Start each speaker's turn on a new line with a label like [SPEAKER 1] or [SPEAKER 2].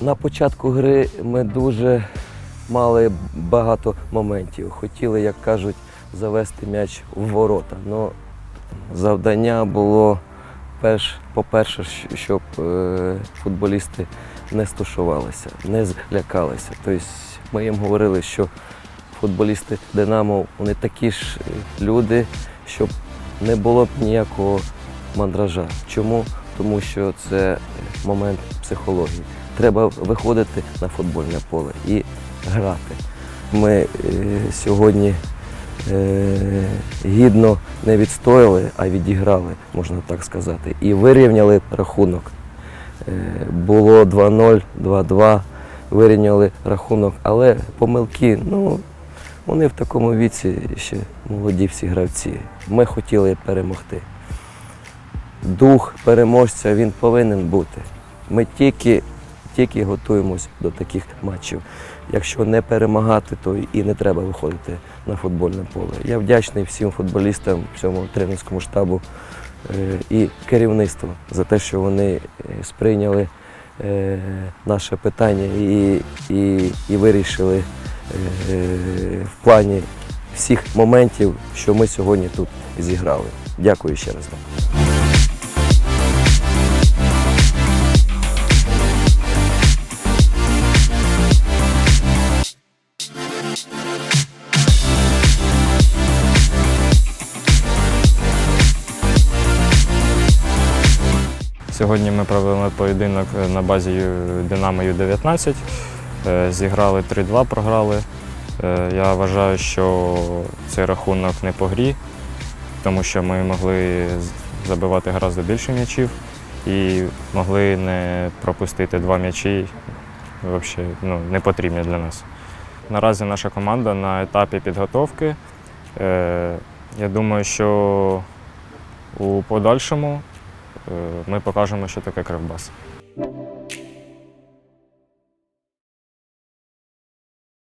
[SPEAKER 1] На початку гри ми дуже мали багато моментів. Хотіли, як кажуть, завести м'яч в ворота. Ну, завдання було, перш, по-перше, щоб е, футболісти не стушувалися, не злякалися. Тобто ми їм говорили, що футболісти Динамо вони такі ж люди, щоб не було б ніякого мандража. Чому? Тому що це момент психології. Треба виходити на футбольне поле і грати. Ми е, сьогодні е, гідно не відстояли, а відіграли, можна так сказати, і вирівняли рахунок. Е, було 2-0, 2-2, вирівняли рахунок, але помилки, ну, вони в такому віці ще молоді всі гравці. Ми хотіли перемогти. Дух переможця він повинен бути. Ми тільки, тільки готуємось до таких матчів. Якщо не перемагати, то і не треба виходити на футбольне поле. Я вдячний всім футболістам, всьому тренерському штабу е, і керівництву за те, що вони е, сприйняли е, наше питання і, і, і вирішили в плані всіх моментів, що ми сьогодні тут зіграли. Дякую ще раз вам.
[SPEAKER 2] Сьогодні ми провели поєдинок на базі Ю- Динамо Ю-19. Е, Зіграли 3-2, програли. Е, Я вважаю, що цей рахунок не по грі, тому що ми могли забивати гораздо більше м'ячів і могли не пропустити два м'ячі. Взагалі ну, не потрібні для нас. Наразі наша команда на етапі підготовки. Е, Я думаю, що у подальшому ми покажемо, що таке кривбас.